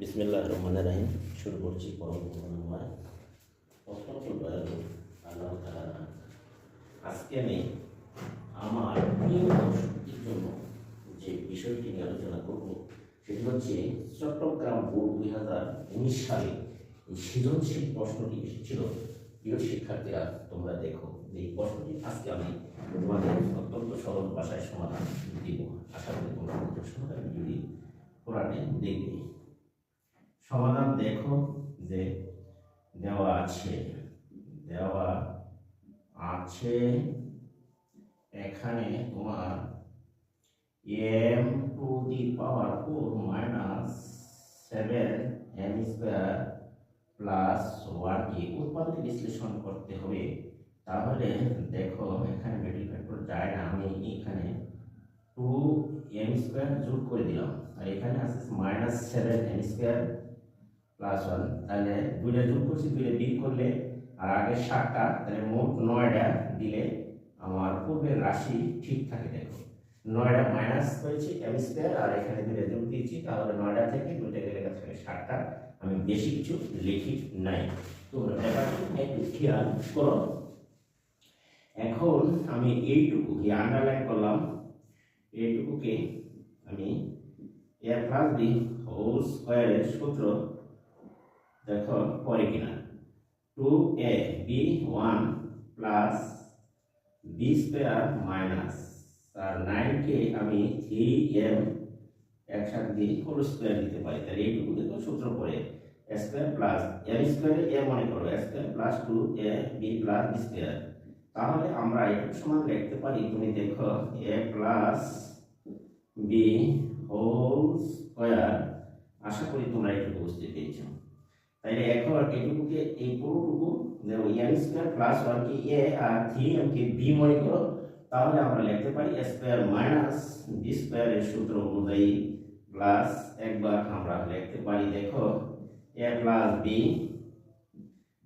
বিসমিল্লাহ রহমান রাহিম। শুরু করছি ধন্যবাদ অত্যন্ত দয়ালু আল্লাহ তাআলা আজকে আমি আমার প্রিয় জন্য যে বিষয়টি নিয়ে আলোচনা করব, সেটি হচ্ছে চট্টগ্রাম বোর্ড দুই হাজার উনিশ সালে সৃজনশীল প্রশ্নটি এসেছিল। প্রিয় শিক্ষার্থীরা, তোমরা দেখো যে এই প্রশ্নটি আজকে আমি তোমাদের অত্যন্ত সরল ভাষায় সমাধান দিব। আশা করি তোমরা সহকারে ভিডিওটি কোরআনে দেখবে। সমাধান দেখো যে দেওয়া আছে। দেওয়া আছে এখানে তোমার M to the power four minus seven M square plus ওয়ানকে উৎপাদকে বিশ্লেষণ করতে হবে। তাহলে দেখো এখানে মেডিল ফ্যাক্টর যায় না, আমি এখানে টু এম স্কোয়ার যোগ করে দিলাম। আর এখানে আছে minus seven M square plus one তাহলে দুইটা যোগ করছি, দুইটা বিগ করলে, আর আগে সাতটা, তাহলে মোট নয়টা দিলে আমার পূর্বের রাশি ঠিক থাকে, দেখো। নয়টা মাইনাস করেছি এম স্কোয়ার আর এখানে দুইটা যোগ দিয়েছি, তাহলে নয়টা থেকে দুইটা গেলে থাকে সাতটা। আমি বেশি কিছু লিখি নাই। তোমরা ব্যাপারটি একটু খেয়াল করো। এখন আমি এইটুকু আন্ডারলাইন করলাম। এইটুকুকে আমি এ প্লাস বি হোল স্কোয়ারের সূত্র দেখো, পরে কিনা two A B one plus B square minus আর নাইনকে আমি থ্রি এম একসাথে দিয়ে হোল স্কোয়ার দিতে পারি। তাহলে এইটুকু দেখো সূত্র পরে স্কোয়ার প্লাস এম স্কোয়ারে এ মনে করো square plus two A B plus B square তাহলে আমরা এটুকু সমান লিখতে পারি, তুমি দেখো A plus B whole square আশা করি তোমরা এটুকু বুঝতে পেরেছ। তাইলে এখন এটুকুকে এই পুরোটুকু এম স্কোয়ার প্লাস ওয়ান কে এ আর থ্রি এম কে বি মনে করো, তাহলে আমরা লিখতে পারি এ স্কোয়ার মাইনাস বি স্কোয়ারের সূত্র অনুযায়ী প্লাস একবার আমরা লিখতে পারি, দেখো এ প্লাস বি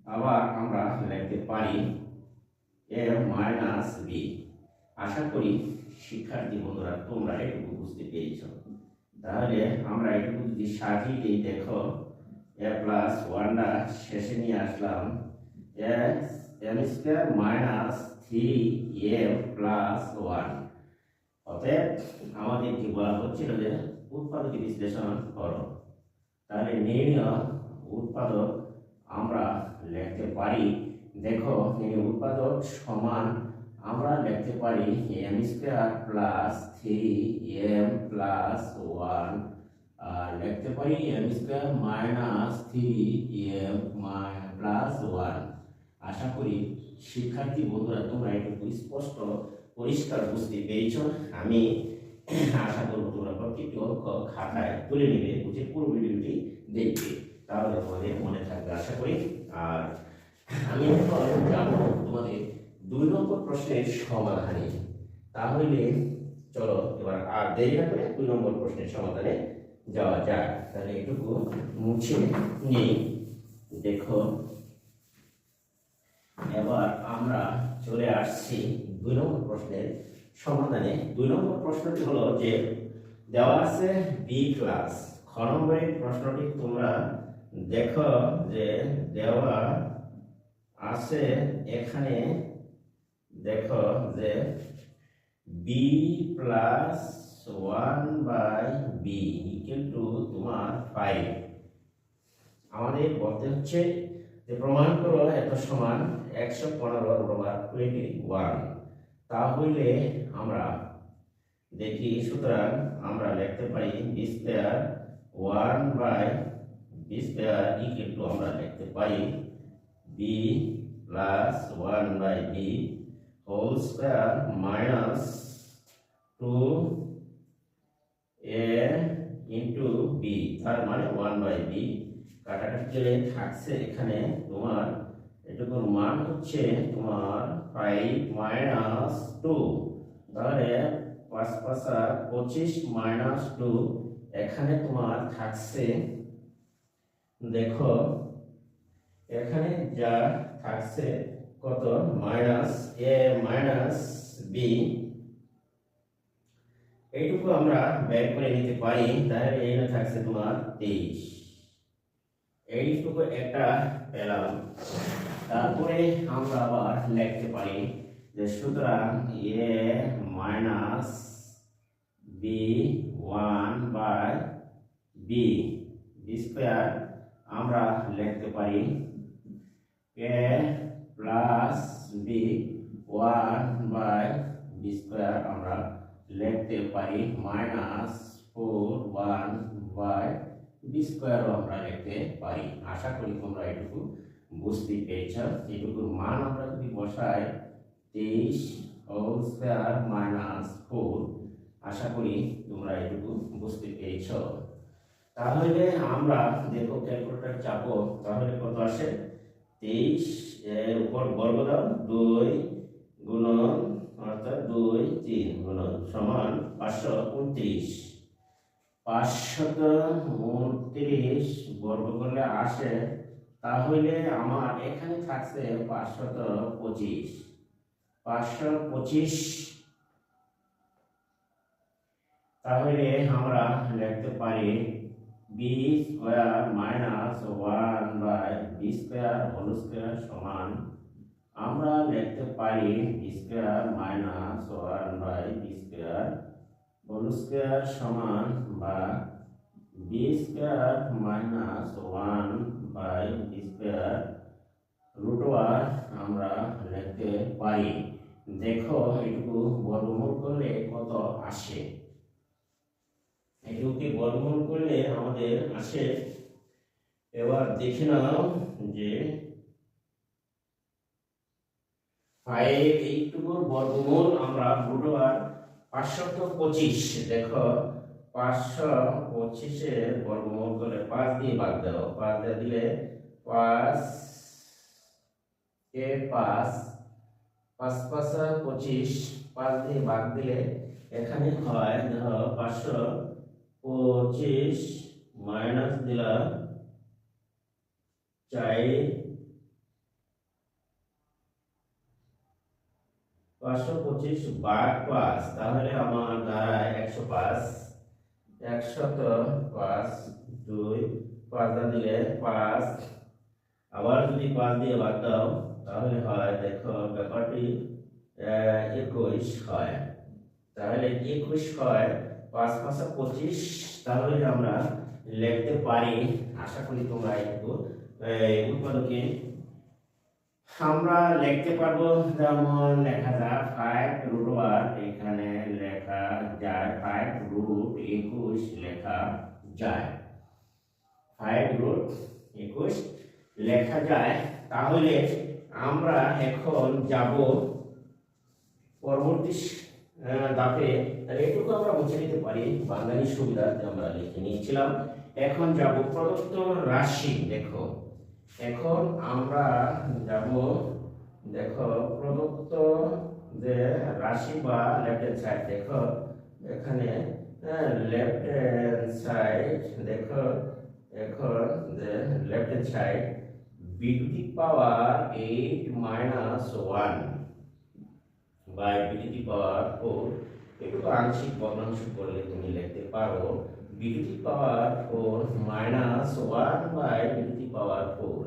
আবার আমরা লিখতে পারি এ মাইনাস বি আশা করি শিক্ষার্থী বন্ধুরা তোমরা এটুকু বুঝতে পেরেছ। তাহলে আমরা এটুকু যদি সাজিয়ে দেখো এ প্লাস ওয়ানটা শেষে নিয়ে আসলাম। X M square minus three M plus one অতএব আমাদের কি বলা হচ্ছিল যে উৎপাদক বিশ্লেষণ করো। তাহলে নির্ণয় উৎপাদক আমরা লিখতে পারি, দেখো এই উৎপাদক সমান আমরা লিখতে পারি M square plus three M plus one আর লিখতে পারি M square minus three M plus one. আশা করি শিক্ষার্থী বন্ধুরা তোমরা একটু স্পষ্ট, পরিষ্কার বুঝতে পেরেছ। আমি আশা করব তোমরা প্রত্যেকটি অঙ্ক খাতায় তুলে নিবে, বুঝে পুরো ভিডিওটি দেখবে। তাহলে তোমাদের মনে থাকবে, আশা করি। আর আমি এখন যাব তোমাদের দুই নম্বর প্রশ্নের সমাধানে। তাহলে চলো, এবার আর দেরি না করে দুই নম্বর প্রশ্নের সমাধানে যাওয়া যাক তাহলে এটুকু মুছে নিই দেখো এবার আমরা চলে আসছি দুই নম্বর প্রশ্নের সমাধানে দুই নম্বর প্রশ্নটি হলো যে দেওয়া আছে বি ক্লাস খ নম্বরের প্রশ্নটি তোমরা দেখো যে দেওয়া আছে এখানে দেখো যে B plus one by B equal to তোমার ফাইভ আমাদের বলতে হচ্ছে যে, প্রমাণ করো এত সমান একশো পনেরো ওভার টোয়েন্টি ওয়ান। তাহলে আমরা দেখি, সুতরাং আমরা লিখতে পারি B square one by B square equal to আমরা লিখতে পারি B plus one by B whole square minus two A into B তার মানে ওয়ান বাই বি কাটাকাটি গেলে থাকছে এখানে, তোমার এটুকুর মান হচ্ছে তোমার ফাইভ মাইনাস টু তাহলে পাঁচ পাঁচা পঁচিশ মাইনাস টু এখানে তোমার থাকছে, দেখো, এখানে যা থাকছে কত? মাইনাস এ মাইনাস বি এইটুকু আমরা বের করে নিতে পারি। তাহলে এখানে থাকছে তোমার তেইশ। এইটুকু একটা পেলাম। তারপরে আমরা আবার লিখতে পারি যে সুতরাং A minus B one by B B square আমরা লিখতে পারি A plus B one by B square আমরা লিখতে পারি minus four one by B স্কোয়ারও আমরা লিখতে পারি আশা করি তোমরা এটুকু বুঝতে পেরেছ। এটুকুর মান আমরা যদি বসাই, তেইশ হোল স্কোয়ার মাইনাস ফোর আশা করি তোমরা এটুকু বুঝতে পেরেছ। তাহলে আমরা দেখো ক্যালকুলেটর চাপো, তাহলে কত আসে? তেইশ, এর উপর বর্গ দাও, দুই গুণন অর্থাৎ দুই, তিন গুণন সমান পাঁচশো উনত্রিশ। পাঁচশত উনত্রিশ বর্গ করলে আসে, তাহলে আমার এখানে থাকছে পাঁচশত পঁচিশ। পাঁচশো পঁচিশ। তাহলে আমরা লিখতে পারি B square minus one by B square whole square সমান আমরা লিখতে পারি square minus one by B square whole square সমান বা B square minus one by B square root over আমরা লিখতে পারি। দেখো, এটুকু বর্গমূল করলে কত আসে? এটুকুকে বর্গমূল করলে আমাদের আসে। এবার দেখে নাও যে ফাইভ এইটুকুর বর্গমূল আমরা রুট ওভার পাঁচশত পঁচিশ, দেখো পাঁচশো পঁচিশের বর্গমূল করে পাঁচ দিয়ে ভাগ দাও। পাঁচ দিয়ে দিলে পাঁচ কে পাঁচ? পাঁচ পাঁচ পঁচিশ, পাঁচ দিয়ে ভাগ দিলে এখানে হয়, দেখো পাঁচশো পঁচিশ মাইনাস দিলাম চাই পাঁচশো পঁচিশ বাঘ পাঁচ তাহলে আমার দাঁড়ায় একশো পাঁচ একশত পাঁচ দুই, পাঁচ দা দিলে পাঁচ। আবার যদি পাঁচ দিয়ে বাদ দাও, তাহলে হয়, দেখো, ব্যাপারটি একুশ হয়। তাহলে একুশ হয়, পাঁচ পাঁচা পঁচিশ, তাহলে আমরা লিখতে পারি। আশা করি তোমরা একটু উৎপাদকে আমরা লিখতে পারব যেমন লেখা যায় ফাইভ রুট ওয়ান এখানে লেখা যায় ফাইভ রুট একুশ লেখা যায়। ফাইভ রুট একুশ লেখা যায়, তাহলে আমরা এখন যাব পরবর্তী ধাপে। তাহলে এটুকু আমরা মুছে নিতে পারি, বাঙালি সুবিধাতে আমরা লিখে নিয়েছিলাম। এখন যাব প্রদত্ত রাশি, দেখো। এখন আমরা যাব, দেখো, প্রদত্ত যে রাশি বা লেফট হ্যান্ড সাইড দেখো, এখানে লেফট হ্যান্ড সাইড দেখো, এখন যে left hand side B to the power eight minus one by B to the power four এটুকু আংশিক, ভগ্নাংশ করলে তুমি লিখতে পারো। B to the power four minus one by B to the power four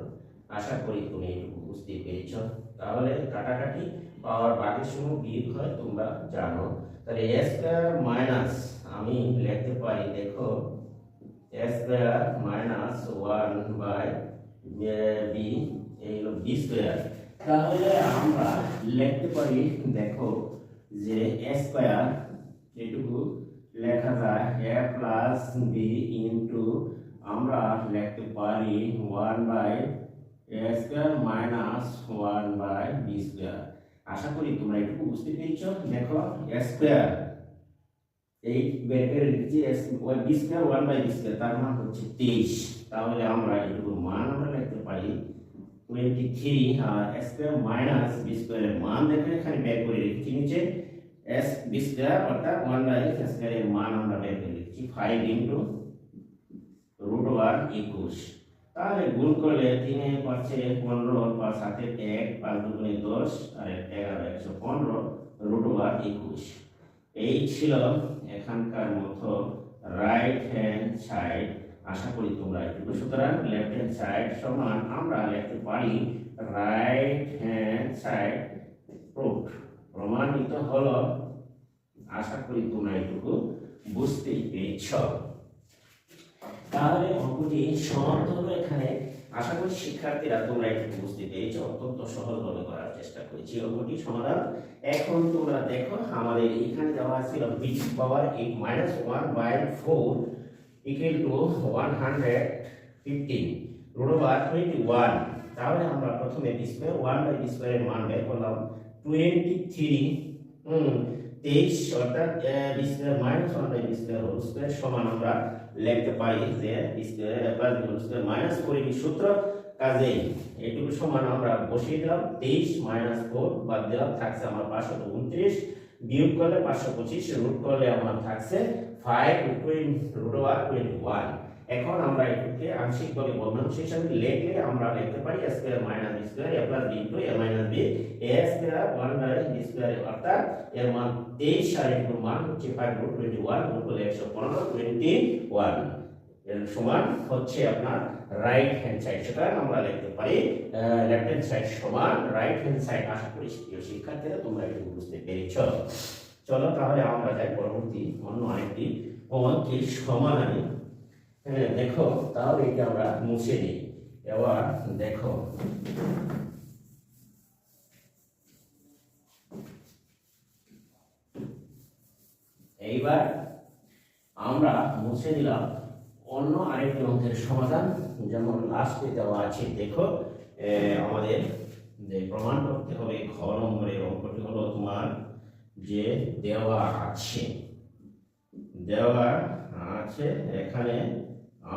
আশা করি তুমি এটুকু বুঝতে পেরেছ। তাহলে কাটাকাটি পাওয়ার বাকি সমূহ বিয়োগ হয় তোমরা জানো। তাহলে এ স্কোয়ার মাইনাস, আমি লিখতে পারি, দেখো A square minus one by B এই হলো বি স্কোয়ার। তাহলে আমরা লিখতে পারি, দেখো, যে এ স্কোয়ার এটুকু লেখা যায় এ প্লাস বি ইন্টু আমরা লিখতে পারি one by a square minus one by b square আশা করি তোমরা এটুকু বুঝতে পেরেছ। দেখো এ স্কোয়ার এই ব্যাকের লিখছি b square one by b square তার মান হচ্ছে তেইশ। তাহলে আমরা এটুকু মান আমরা লিখতে পারি। টোয়েন্টি থ্রি আর স্কোয়ার মাইনাস বি স্কোয়ারের মান দেখে, এখানে বের করে রেখেছি নিচে। এস বি স্কোয়ার অর্থাৎ ওয়ান বাই এস স্কোয়ারের মান আমরা বের করে লিখছি ফাইভ ইন্টু রুট ওয়ান একুশ তাহলে গুণ করলে তিনে পাচ্ছে পনেরো, পাঁচ সাথে এক, পাঁচ দুগুণে দশ, আর এগারো একশো পনেরো রুট ওয়ান একুশ এই ছিল এখানকার মতো রাইট হ্যান্ড সাইড আশা করি তোমরা একটু সুতরাং লেফট হ্যান্ড সাইড সমান আমরা লিখতে পারি রাইট হ্যান্ড সাইড প্রুফ প্রমাণিত হল। আশা করি তোমরা এটুকু বুঝতেই পেরেছ। তাহলে অঙ্কটি সমাপ্ত হলো এখানে। আশা করি শিক্ষার্থীরা তোমরা একটু বুঝতে পেরেছ। অত্যন্ত সহজভাবে করার চেষ্টা করেছি অঙ্কটি সমাধান। এখন তোমরা দেখো, আমাদের এখানে দেওয়া ছিল b power eight minus one by four equal to one hundred fifteen root over twenty one তাহলে আমরা প্রথমে স্কোয়ার ওয়ান বাই স্কোয়ারের মান বের করলাম। টোয়েন্টি থ্রি তেইশ অর্থাৎ b square minus one by সমান আমরা লিখতে পারি যে স্কোয়ার প্লাস বি সূত্র। কাজেই এটুকু সমান আমরা বসিয়ে দিলাম, তেইশ মাইনাস ফোর বাদ দিলাম, থাকছে আমার পাঁচশো উনত্রিশ। বিয়োগ করলে পাঁচশো পঁচিশ রুট করলে আমার থাকছে five root over twenty one এখন আমরা এটাকে আংশিকভাবে ভগ্নাংশ হিসাবে লিখলে আমরা লিখতে পারি a square minus b square a plus b into a minus b, a square 1 by b square অর্থাৎ এর মান 23 আর এর মান হচ্ছে 5 রুট 21 গুণ করলে 115 21 এর সমান হচ্ছে আপনার রাইট হ্যান্ড সাইড সেটা আমরা লিখতে পারি লেফট হ্যান্ড সাইড সমান রাইট হ্যান্ড সাইড আশা করি প্রিয় শিক্ষার্থীরা তোমরা এটা বুঝতে পেরেছ। চলো তাহলে আমরা যাই পরবর্তী, অন্য আরেকটি অঙ্কের সমাধানে। হ্যাঁ দেখো, তাহলে এটা আমরা মুছে দিই এবার দেখো। এইবার আমরা মুছে দিলাম অন্য আরেকটি অঙ্কের সমাধান, যেমন লাস্টে দেওয়া আছে, দেখো আমাদের যে প্রমাণ করতে হবে, ঘ নম্বরের অঙ্কটি হলো তোমার যে দেওয়া আছে। দেওয়া আছে, এখানে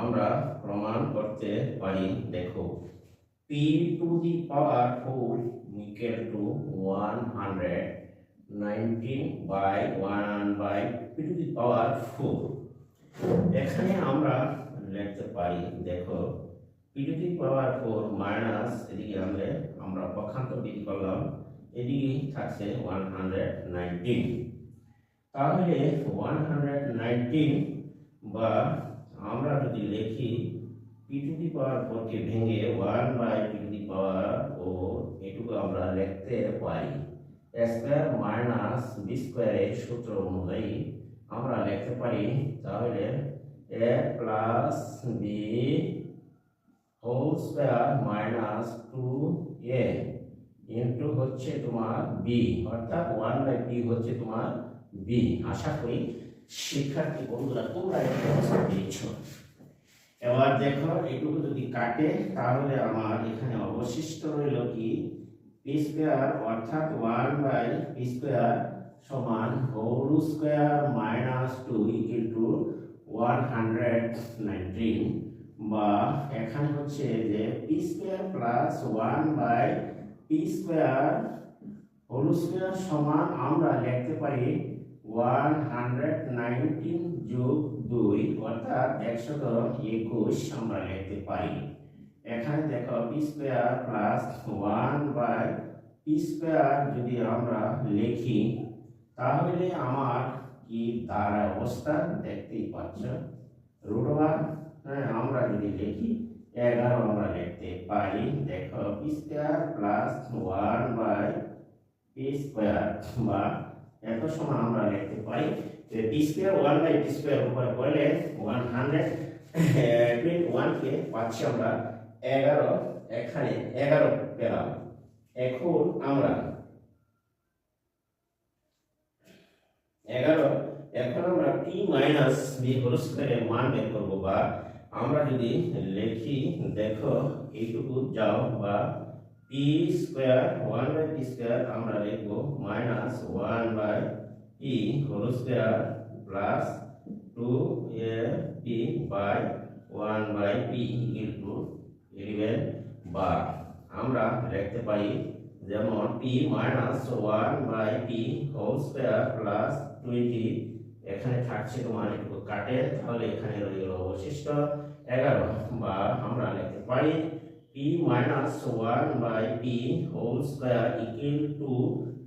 আমরা প্রমাণ করতে পারি, দেখো p to the power four equal to one hundred nineteen by one by p to the power four এখানে আমরা লিখতে পারি, দেখো p to the power four minus এদিকে আমরা আমরা পক্ষান্তর বিধি করলাম, এদিকে থাকছে ওয়ান হান্ড্রেড নাইনটিন তাহলে ওয়ান হান্ড্রেড নাইনটিন বা আমরা যদি লিখি পি টু দি পাওয়ার ফোরকে ভেঙে one by p to the power four এটুকু আমরা লিখতে পারি। স্কোয়ার মাইনাস বি স্কোয়ারের সূত্র অনুযায়ী আমরা লিখতে পারি তাহলে a plus b whole square minus two a into হচ্ছে তোমার বি অর্থাৎ ওয়ান বাই বি হচ্ছে তোমার বি আশা করি শিক্ষার্থী বন্ধুরা তোমরা এটা বুঝতে পেরেছ এবার দেখো, এটুকু যদি কাটে, তাহলে আমার এখানে অবশিষ্ট রইল কি? পি স্কোয়ার অর্থাৎ ওয়ান বাই পি স্কোয়ার সমান whole square minus two equal to one hundred nineteen বা এখানে হচ্ছে যে p square plus one by p square whole square সমান আমরা লিখতে পারি ওয়ান হান্ড্রেড নাইনটিন যোগ দুই, অর্থাৎ একশত একুশ আমরা লিখতে পারি। এখানে দেখো p square plus one by p square যদি আমরা লিখি তাহলে আমার কি দাঁড়া অবস্থা দেখতেই পাচ্ছ? রুট ওভার হ্যাঁ আমরা যদি লিখি, এগারো আমরা লিখতে পারি। দেখো p square plus one by p square বা এত সময় আমরা লিখতে পারি যে p square one by p square উপরে করলে ওয়ান হান্ড্রেড টোয়েন্টি ওয়ানকে পাচ্ছি আমরা এগারো। এখানে এগারো পেলাম। এখন আমরা এগারো, এখন আমরা টি মাইনাস বি হোল স্কোয়ারের মান বের করব বা আমরা যদি লিখি, দেখো, এইটুকু যাও বা p square one by p square আমরা লিখব minus one by p whole square plus two a p by one by p equal to eleven বা আমরা লিখতে পারি যেমন p minus one by p whole square plus twenty এখানে থাকছে তোমার একটু কাটে, তাহলে এখানে রয়ে গেল অবশিষ্ট এগারো, বা আমরা লিখতে পারি p minus one by p whole square equal to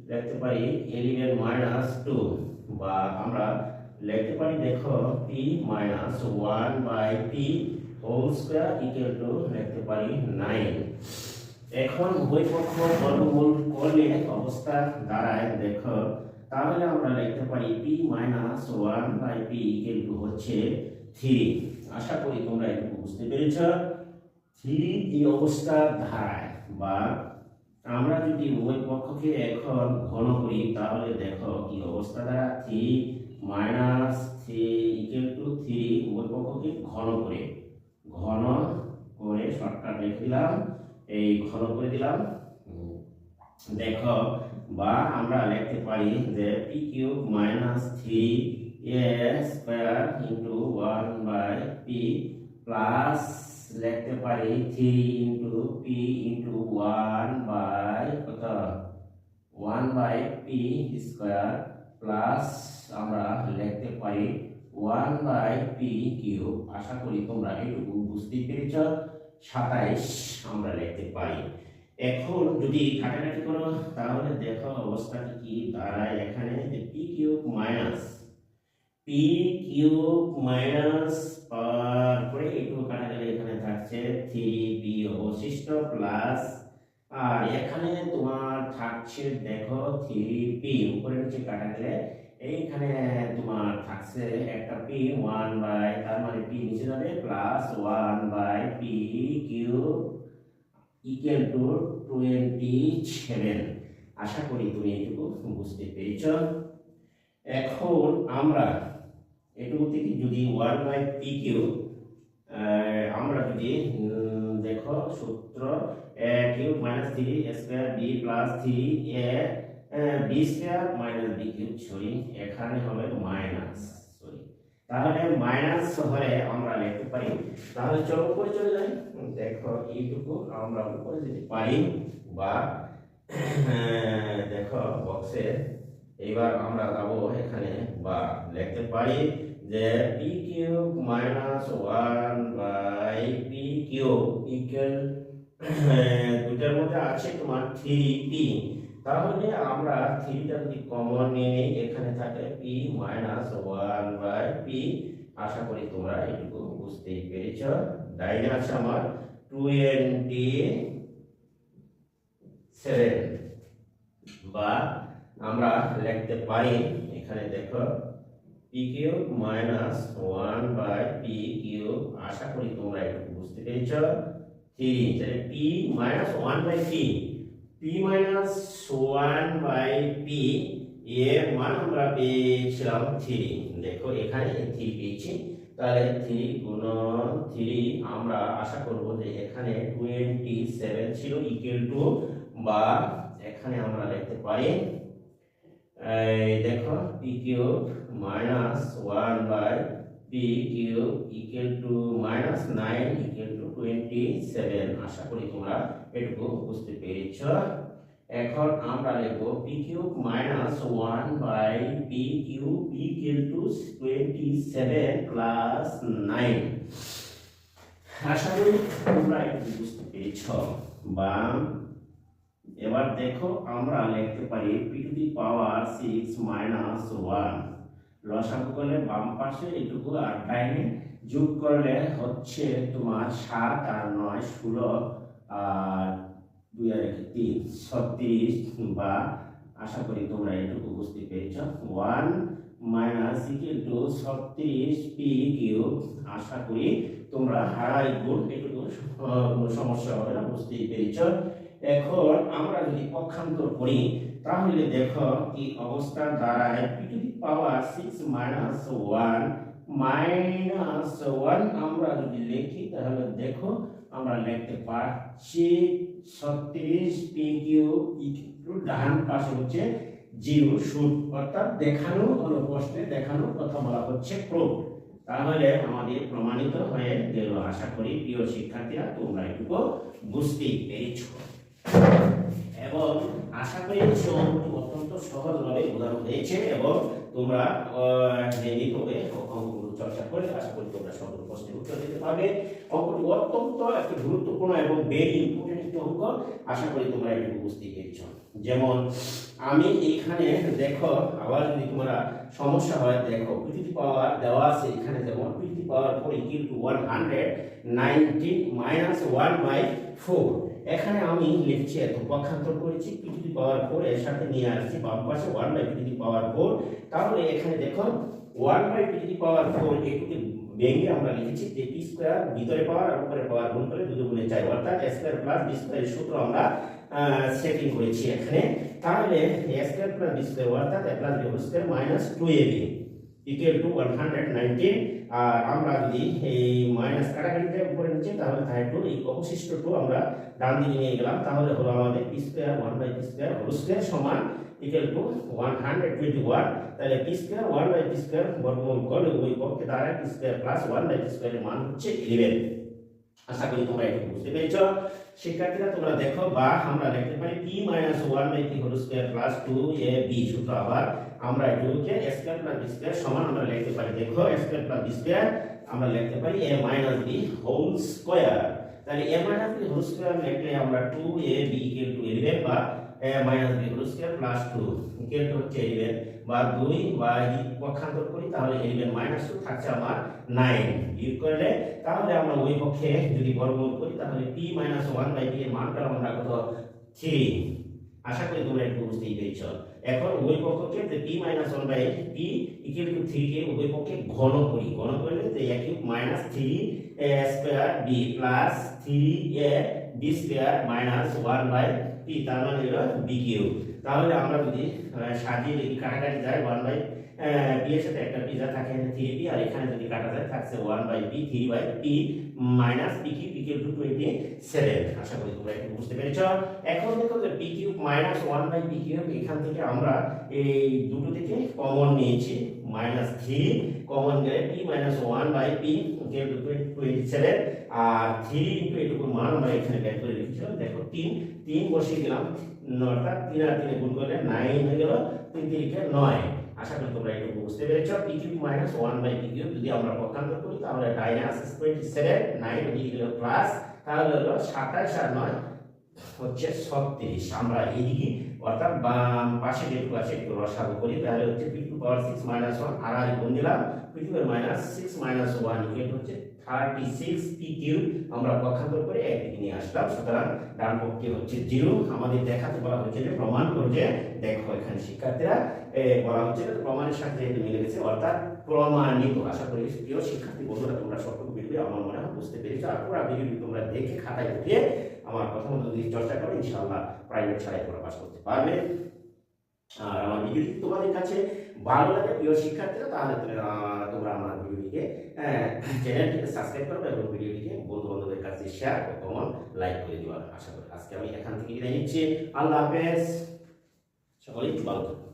লিখতে পারি ইলেভেন মাইনাস টু বা আমরা লিখতে পারি দেখো p minus one by p whole square equal to লিখতে পারি নাইন এখন উভয় পক্ষ বর্গমূল করলে অবস্থা দাঁড়ায়, দেখো। তাহলে আমরা লিখতে পারি p minus one by p to হচ্ছে থ্রি আশা করি তোমরা একটু বুঝতে পেরেছ। থ্রি এই অবস্থা দাঁড়ায়, বা আমরা যদি উভয় পক্ষকে এখন ঘন করি, তাহলে দেখো কি অবস্থা দাঁড়ায়। Three minus three equal to three উভয় পক্ষকে ঘন করে। ঘন করে শর্টকাট লিখে দিলাম। এই ঘন করে দিলাম। দেখো বা আমরা লিখতে পারি যে p cube minus three a square into one by p plus লিখতে পারি three into p into one by কত? One by p square plus আমরা লিখতে পারি ওয়ান বাই পি কিউব। আশা করি তোমরা এটুকু বুঝতে পেরেছ। সাতাইশ আমরা লিখতে পারি। এখন যদি কাটাকাটি করো, তাহলে দেখো অবস্থাটা কি দাঁড়ায় এখানে যে p cube minus p cube minus তারপরে এটুকু কাটা গেলে এখানে থাকছে থ্রি পি অবশিষ্ট প্লাস আর এখানে তোমার থাকছে দেখো থ্রি পি উপরে নিচে কাটা এইখানে তোমার থাকছে একটা পি ওয়ান বাই তার মানে পি নিচে যাবে plus one by p cube equal to twenty seven আশা করি তুমি এটুকু বুঝতে পেরেছ। এখন আমরা এটুকু থেকে যদি ওয়ান বাই পি কিউ আমরা যদি দেখো সূত্র a cube minus three square b plus three a b square minus b cube sorry এখানে হবে মাইনাস সরি তাহলে মাইনাস হলে আমরা লিখতে পারি, তাহলে চলো উপরে চলে যাই। দেখো, এইটুকু আমরা উপরে যেতে পারি, বা দেখো বক্সে এবার আমরা যাব এখানে, বা লিখতে পারি যে p cube minus one by p cube equal দুটার মধ্যে আছে তোমার থ্রি পি তাহলে আমরা থ্রিটা যদি কমন নিয়ে নিই, এখানে থাকে p minus one by p আশা করি তোমরা এটুকু বুঝতেই পেরেছ। ডাইনে আছে আমার টোয়েন্টি সেভেন বা আমরা লিখতে পারি, এখানে দেখো p cube minus one by p cube আশা করি তোমরা এটুকু বুঝতে পেরেছ। থ্রি তাহলে p minus one by p p minus one by p এর মান আমরা পেয়েছিলাম থ্রি দেখো, এখানে থ্রি পেয়েছি। তাহলে থ্রি গুণন থ্রি আমরা আশা করব যে এখানে টোয়েন্টি সেভেন ছিল ইকুয়াল টু বা এখানে আমরা লিখতে পারি দেখো p cube minus one by p cube equal to minus nine equal to twenty seven আশা করি তোমরা এটুকু বুঝতে পেরেছ। এখন আমরা লিখব p cube minus one by p cube equal to twenty seven plus nine আশা করি তোমরা একটু বুঝতে পেরেছ। বা এবার দেখো আমরা লিখতে পারি p to the power six minus one লসাগু করলে বাম পাশে এটুকু আর ডাইনে যোগ করলে হচ্ছে তোমার সাত আর নয় ষোলো, আর দুই আর এক তিন, ছত্রিশ বা আশা করি তোমরা এটুকু বুঝতে পেরেছ। ওয়ান মাইনাস ইকুয়াল টু ছত্রিশ পি কিউব, আশা করি তোমরা হারাই গুণ এটুকু সমস্যা হবে না, বুঝতেই পেরেছ। এখন আমরা যদি পক্ষান্তর করি, তাহলে দেখো কি অবস্থা দাঁড়ায় p to the power six minus one minus one আমরা যদি লিখি, তাহলে দেখো আমরা লিখতে পারছি ছত্রিশ পি কিউ ডান পাশে হচ্ছে জিরো শুট অর্থাৎ দেখানো হলো প্রশ্নে দেখানোর কথা বলা হচ্ছে প্রুফ তাহলে আমাদের প্রমাণিত হয়ে গেল। আশা করি প্রিয় শিক্ষার্থীরা তোমরা এটুকু বুঝতেই পেরেছ। এবং আশা করি অত্যন্ত সহজভাবে বোঝানো হয়েছে এবং তোমরা নিয়মিতভাবে অঙ্কগুলো চর্চা করে আশা করি তোমরা সকল প্রশ্নের উত্তর দিতে পারবে। অঙ্কটি অত্যন্ত একটা গুরুত্বপূর্ণ এবং ভেরি ইম্পর্টেন্ট একটি অঙ্ক। আশা করি তোমরা এটুকু বুঝতে পেরেছ। যেমন, আমি এইখানে দেখো, আবার যদি তোমরা সমস্যা হয়, দেখো, পৃথিবী পাওয়ার দেওয়া আছে এখানে যেমন, পৃথিবী power four equal to one hundred nineteen minus one by four এখানে আমি লিখছি এত পক্ষান্তর করেছি পৃথিবী পাওয়ার ফোর এর সাথে নিয়ে আসছি, বাম পাশে ওয়ান বাই পৃথিবী পাওয়ার ফোর তাহলে এখানে দেখো ওয়ান বাই পৃথিবী পাওয়ার ফোর এটুকু ভেঙে আমরা লিখেছি যে পি স্কোয়ার ভিতরে পাওয়ার আর উপরে পাওয়ার গুণ করে দুটো গুণে চাই অর্থাৎ স্কোয়ার প্লাস বি স্কোয়ারের সূত্র আমরা সেটিং করেছি এখানে। তাহলে স্কোয়ার প্লাস বি স্কোয়ার অর্থাৎ plus b square minus two a b equal to one hundred nineteen আর আমরা যদি এই মাইনাস কাটাকাটিতে উপরে নিচে, তাহলে তাই টু এই অবশিষ্ট টু আমরা ডান দিকে নিয়ে গেলাম, তাহলে হলো আমাদের p square one by p square whole square সমান equal to one hundred twenty one তাহলে p square one by p square বর্গমূল করলে ওই পক্ষে দাঁড়ায় p square plus one by p স্কোয়ারের মান হচ্ছে ইলেভেন আশা করি তোমরা একটু বুঝতে পেরেছ। শিক্ষার্থীরা, তোমরা দেখো বা আমরা লিখতে পারি p minus one by p whole square plus two a b সূত্র আবার আমরা এটুকুকে a square plus b square সমান আমরা লিখতে পারি। দেখো স্কোয়ার প্লাস বি স্কোয়ার আমরা লিখতে পারি a minus b whole square তাহলে a minus b whole square লিখলে আমরা two a b equal to eleven বা a minus b whole square plus two equal to হচ্ছে ইলেভেন বা দুই বা যদি পক্ষান্তর করি, তাহলে ইলেভেন মাইনাস টু থাকছে আমার নাইন বিয়োগ করলে তাহলে আমরা ওই পক্ষে যদি বর্গমূল করি, তাহলে মাইনাস ওয়ান বাই পি এর মান পেলাম আমরা কত? থ্রি আশা করি তোমরা একটু বুঝতেই পেরেছ। এখন উভয় পক্ষকে p minus one by p equal to three কে উভয় পক্ষে ঘন করি। ঘন করলে তো cube minus three square b plus three a b square minus one by p তার মানে হলো বি কিউব তাহলে আমরা যদি সাজিয়ে কাটাকাটি যায় ওয়ান বাই বি এর সাথে একটা পিজা থাকে থ্রি পি আর এখানে যদি কাটা যায়, থাকছে one by p three by p minus p cube p cube to twenty seven আশা করি তোমরা একটু বুঝতে পেরেছ। এখন দেখো যে p cube minus one by p cube এখান থেকে আমরা এই দুটো থেকে কমন নিয়েছি। মাইনাস থ্রি কমন গেলে p minus one by p twenty seven R three into এটুকু মান আমরা এখানে বের করে রেখেছিলাম দেখো তিন তিন বসিয়ে দিলাম অর্থাৎ তিন আর তিনে গুণ করলে নাইন হয়ে গেল, তিন তিরিকে নয়। আশা করি তোমরা একটু বুঝতে পেরেছ। P cube minus one by p cube যদি আমরা পক্ষান্তর করি, তাহলে মাইনাস টোয়েন্টি সেভেন নাইন ওদিকে প্লাস তাহলে হলো সাতাশ আর নয় হচ্ছে ছত্রিশ। আমরা এইদিকে অর্থাৎ বাম পাশে যেটুকু আছে একটু রসাগু করি, তাহলে হচ্ছে p to power six minus one আর আর গুণ দিলাম p to minus six minus one equal হচ্ছে থার্টি সিক্স আমরা করে একদিকে নিয়ে আসলাম। সুতরাং হচ্ছে জিরো। আমাদের দেখাতে বলা হচ্ছে যে, প্রমাণ দেখো এখানে শিক্ষার্থীরা বলা হচ্ছে প্রমাণের অর্থাৎ শিক্ষার্থী বন্ধুরা, তোমরা আমার মনে হয় বুঝতে তোমরা দেখে খাতায় উঠিয়ে আমার কথা মতো চর্চা করো। ইনশাআল্লাহ প্রাইভেট ছাড়াই তোমরা পাস করতে পারবে। আমার তোমাদের কাছে ভালো লাগে প্রিয় শিক্ষার্থীরা, তাহলে তোমরা আমার ভিডিওটিকে চ্যানেলটিকে সাবস্ক্রাইব করবে এবং ভিডিওটিকে বন্ধু বান্ধবের কাছে শেয়ার ও কমেন্ট লাইক করে দেওয়ার আশা করি আজকে আমি এখান থেকে বিদায় নিচ্ছি। আল্লাহ হাফেজ। সকলেই ভালো থাকবে